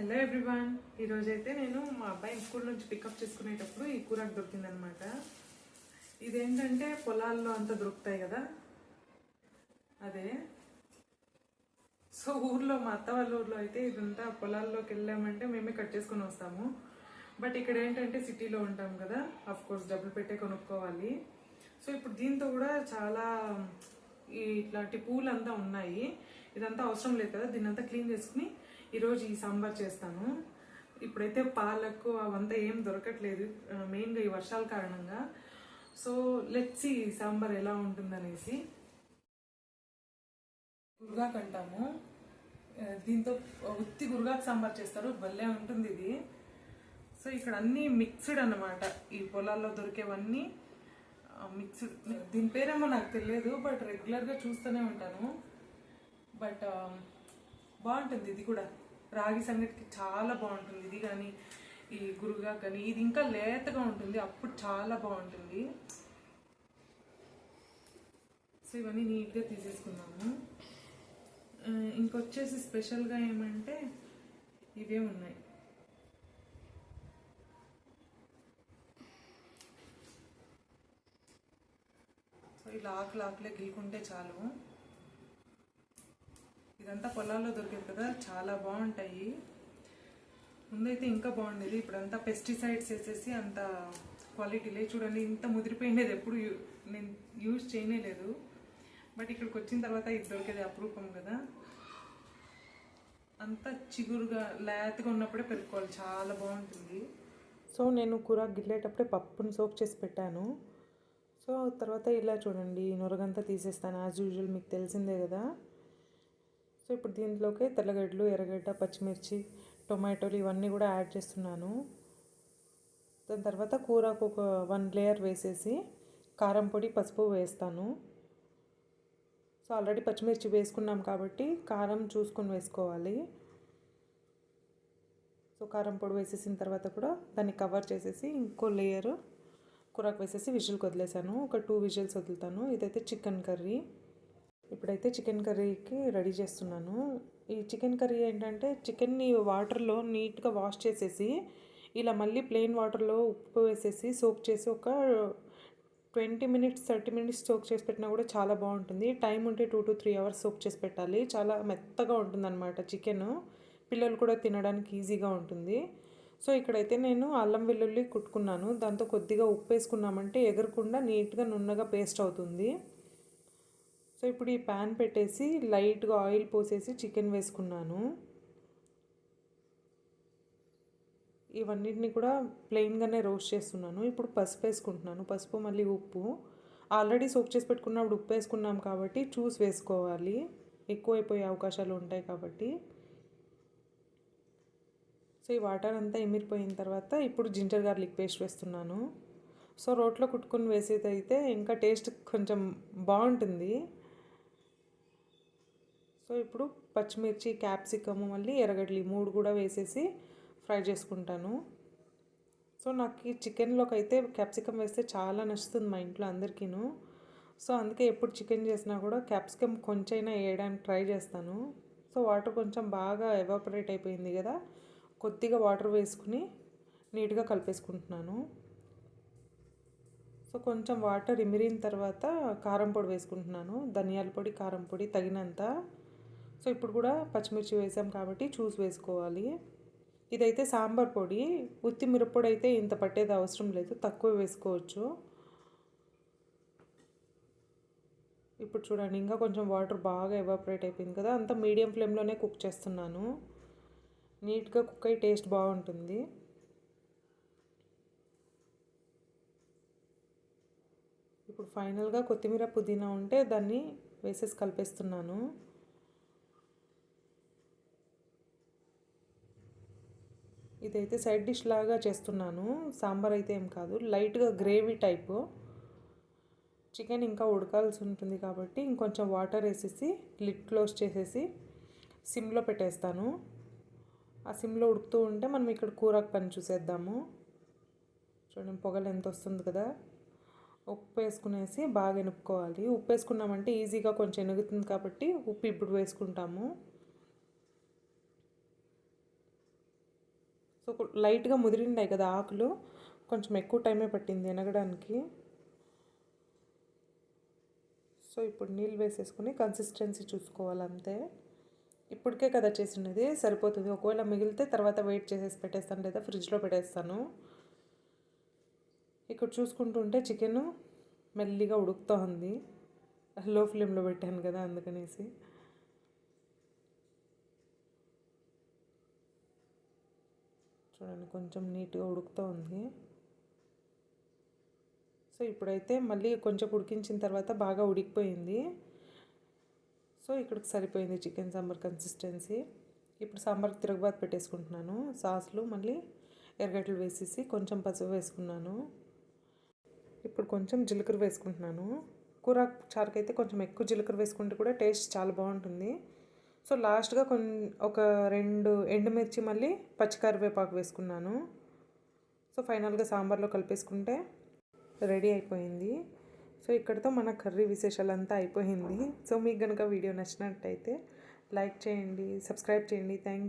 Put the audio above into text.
Hello everyone ఈరోజు అయితే నేను మా అబ్బాయిని స్కూల్ నుంచి పికప్ చేసుకునేటప్పుడు ఈ కూర దొరికిందనమాట ఇదేంటంటే పొలాల్లో అంతా దొరుకుతాయి కదా? అదే. సో ఊర్లో మా అత్త వాళ్ళ ఊర్లో అయితే ఇదంతా పొలాల్లోకి వెళ్ళామంటే మేమే కట్ చేసుకుని వస్తాము. బట్ ఇక్కడ ఏంటంటే సిటీలో ఉంటాం కదా అఫ్ కోర్స్ డబ్బులు పెట్టే కొనుక్కోవాలి. సో ఇప్పుడు దీంతో కూడా చాలా ఈ ఇట్లాంటి పూలు అంతా ఉన్నాయి. ఇదంతా అవసరం లేదు కదా దీన్నంతా క్లీన్ చేసుకుని ఈరోజు ఈ సాంబార్ చేస్తాను. ఇప్పుడైతే పాలకు అవంతా ఏం దొరకట్లేదు. మెయిన్గా ఈ వర్షాల కారణంగా. సో లెట్స్ ఈ సాంబార్ ఎలా ఉంటుందనేసి. గురుగాకు అంటాము. దీంతో ఉత్తి గురుగాకు సాంబార్ చేస్తారు. భలే ఉంటుంది ఇది. సో ఇక్కడ అన్నీ మిక్స్డ్ అన్నమాట. ఈ పొలాల్లో దొరికేవన్నీ మిక్స్డ్ దీని పేరేమో నాకు తెలియదు బట్ రెగ్యులర్గా చూస్తూనే ఉంటాను. బట్ బాగుంటుంది. ఇది కూడా రాగి సంగటికి చాలా బాగుంటుంది. ఇది కానీ ఈ గురుగా కానీ ఇది ఇంకా లేతగా ఉంటుంది. అప్పుడు చాలా బాగుంటుంది. సో ఇవన్నీ నీట్గా తీసేసుకున్నాము ఇంకొచ్చేసి స్పెషల్గా ఏమంటే ఇవే ఉన్నాయి. సో ఇలా ఆకులు ఆకులే గిలుకుంటే చాలు. ఇదంతా పొలాల్లో దొరికేది కదా చాలా బాగుంటాయి. ముందైతే ఇంకా బాగుండేది ఇప్పుడంతా పెస్టిసైడ్స్ వేసేసి అంత క్వాలిటీ లేదు. చూడండి ఇంత ముదిరిపోయినది ఎప్పుడు యూ- నేను యూజ్ చేయనే లేదు బట్ ఇక్కడికి వచ్చిన తర్వాత ఇది దొరికేది అపురూపం కదా. అంత చిగురుగా లేతగా ఉన్నప్పుడే పెరుక్కోవాలి. చాలా బాగుంటుంది. సో నేను కూర గిల్లేటప్పుడే పప్పుని సోప్ చేసి పెట్టాను. సో తర్వాత ఇలా చూడండి నొరగంతా తీసేస్తాను యాజ్ యూజువల్ మీకు తెలిసిందే కదా. సో ఇప్పుడు దీంట్లోకి తెల్లగడ్డలు ఎర్రగడ్డ పచ్చిమిర్చి టొమాటోలు ఇవన్నీ కూడా యాడ్ చేస్తున్నాను. దాని తర్వాత కూరకు ఒక వన్ లేయర్ వేసేసి కారం పొడి పసుపు వేస్తాను. సో ఆల్రెడీ పచ్చిమిర్చి వేసుకున్నాం కాబట్టి కారం చూసుకొని వేసుకోవాలి. సో కారం పొడి వేసేసిన తర్వాత కూడా దాన్ని కవర్ చేసేసి ఇంకో లేయర్ కూరకు వేసేసి విజిల్కి వదిలేసాను. ఒక టూ విజిల్స్ వదులుతాను. ఇదైతే చికెన్ కర్రీ. ఇప్పుడైతే చికెన్ కర్రీకి రెడీ చేస్తున్నాను. ఈ చికెన్ కర్రీ ఏంటంటే చికెన్ని వాటర్లో నీట్గా వాష్ చేసేసి ఇలా మళ్ళీ ప్లెయిన్ వాటర్లో ఉప్పు వేసేసి సోక్ చేసి ఒక twenty minutes thirty minutes soak చేసి పెట్టినా కూడా చాలా బాగుంటుంది. టైం ఉంటే two to three hours soak చేసి పెట్టాలి. చాలా మెత్తగా ఉంటుందన్నమాట చికెన్. పిల్లలు కూడా తినడానికి ఈజీగా ఉంటుంది. సో ఇక్కడైతే నేను అల్లం వెల్లుల్లి కుట్టుకున్నాను. దాంతో కొద్దిగా ఉప్పు వేసుకున్నామంటే ఎగరకుండా నీట్గా నున్నగా పేస్ట్ అవుతుంది. సో ఇప్పుడు ఈ ప్యాన్ పెట్టేసి లైట్గా ఆయిల్ పోసేసి చికెన్ వేసుకున్నాను. ఇవన్నిటిని కూడా ప్లెయిన్గానే రోస్ట్ చేస్తున్నాను. ఇప్పుడు పసుపు వేసుకుంటున్నాను. పసుపు మళ్ళీ ఉప్పు. ఆల్రెడీ సోక్ చేసి పెట్టుకున్నప్పుడు ఉప్పు వేసుకున్నాం కాబట్టి చూస్ వేసుకోవాలి. ఎక్కువైపోయే అవకాశాలు ఉంటాయి కాబట్టి. సో ఈ వాటర్ అంతా ఎమిరిపోయిన తర్వాత ఇప్పుడు జింజర్ గార్లిక్ పేస్ట్ వేస్తున్నాను. సో రోట్లో కుట్టుకొని వేసేది అయితే ఇంకా టేస్ట్ కొంచెం బాగుంటుంది. సో ఇప్పుడు పచ్చిమిర్చి క్యాప్సికమ్ మళ్ళీ ఎర్రగడ్డలు మూడు కూడా వేసేసి ఫ్రై చేసుకుంటాను. సో నాకు ఈ చికెన్లోకి అయితే క్యాప్సికమ్ వేస్తే చాలా నచ్చుతుంది మా ఇంట్లో అందరికీను. సో అందుకే ఎప్పుడు చికెన్ చేసినా కూడా క్యాప్సికమ్ కొంచెమైనా వేయడానికి ట్రై చేస్తాను. సో వాటర్ కొంచెం బాగా ఎవాపరేట్ అయిపోయింది కదా కొద్దిగా వాటర్ వేసుకుని నీట్గా కలిపేసుకుంటున్నాను. సో కొంచెం వాటర్ ఇమిరిన తర్వాత కారం పొడి వేసుకుంటున్నాను. ధనియాల పొడి కారం పొడి తగినంత. సో ఇప్పుడు కూడా పచ్చిమిర్చి వేసాం కాబట్టి చూసి వేసుకోవాలి. ఇదైతే సాంబార్ పొడి. ఉత్తి మిరప్పొడి అయితే ఇంత పట్టేది అవసరం లేదు తక్కువ వేసుకోవచ్చు. ఇప్పుడు చూడండి ఇంకా కొంచెం వాటర్ బాగా ఎవాపరేట్ అయిపోయింది కదా అంతా మీడియం ఫ్లేమ్లోనే కుక్ చేస్తున్నాను. నీట్గా కుక్ అయ్యి టేస్ట్ బాగుంటుంది. ఇప్పుడు ఫైనల్గా కొత్తిమీర పుదీనా ఉంటే దాన్ని వేసేసి కలిపేస్తున్నాను. ఇదైతే సైడ్ డిష్ లాగా చేస్తున్నాను. సాంబార్ అయితే ఏం కాదు. లైట్గా గ్రేవీ టైపు. చికెన్ ఇంకా ఉడకాల్సి ఉంటుంది కాబట్టి ఇంకొంచెం వాటర్ వేసేసి లిడ్ క్లోజ్ చేసేసి సిమ్లో పెట్టేస్తాను. ఆ సిమ్లో ఉడుకుతూ ఉంటే మనం ఇక్కడ కూరకు పని చూసేద్దాము. చూడండి పొగలు ఎంత వస్తుంది కదా. ఉప్పు వేసుకునేసి బాగా ఎనుపుకోవాలి ఉప్పు వేసుకున్నామంటే ఈజీగా కొంచెం ఎనుగుతుంది కాబట్టి ఉప్పు ఇప్పుడు వేసుకుంటాము. సో లైట్గా ముదిరిండాయి కదా ఆకులు. కొంచెం ఎక్కువ టైమే పట్టింది ఎనగడానికి. సో ఇప్పుడు నీళ్ళు వేసేసుకుని కన్సిస్టెన్సీ చూసుకోవాలి అంతే ఇప్పటికే కదా చేసినది సరిపోతుంది. ఒకవేళ మిగిలితే తర్వాత వెయిట్ చేసేసి పెట్టేస్తాను లేదా ఫ్రిడ్జ్లో పెట్టేస్తాను. ఇక్కడ చూసుకుంటుంటే చికెన్ మెల్లిగా ఉడుకుతూ ఉంది. లో ఫ్లేమ్లో పెట్టాను కదా అందుకనేసి. చూడండి కొంచెం నీట్గా ఉడుకుతూ ఉంది. సో ఇప్పుడైతే మళ్ళీ కొంచెం ఉడికించిన తర్వాత బాగా ఉడికిపోయింది. సో ఇక్కడికి సరిపోయింది చికెన్ సాంబార్ కన్సిస్టెన్సీ. ఇప్పుడు సాంబార్ తిరగబాత్ పెట్టేసుకుంటున్నాను. సాస్లు మళ్ళీ ఎర్రగడ్డలు వేసేసి కొంచెం పసుపు వేసుకున్నాను. ఇప్పుడు కొంచెం జీలకర్ర వేసుకుంటున్నాను. కూర చారుకైతే కొంచెం ఎక్కువ జీలకర్ర వేసుకుంటే కూడా టేస్ట్ చాలా బాగుంటుంది. సో లాస్ట్గా కొన్ ఒక రెండు ఎండుమిర్చి మళ్ళీ పచ్చికరివేపాకు వేసుకున్నాను. సో ఫైనల్గా సాంబార్లో కలిపేసుకుంటే రెడీ అయిపోయింది. సో ఇక్కడితో మన కర్రీ విశేషాలంతా అయిపోయింది. సో మీకు కనుక వీడియో నచ్చినట్టయితే లైక్ చేయండి సబ్స్క్రైబ్ చేయండి. థ్యాంక్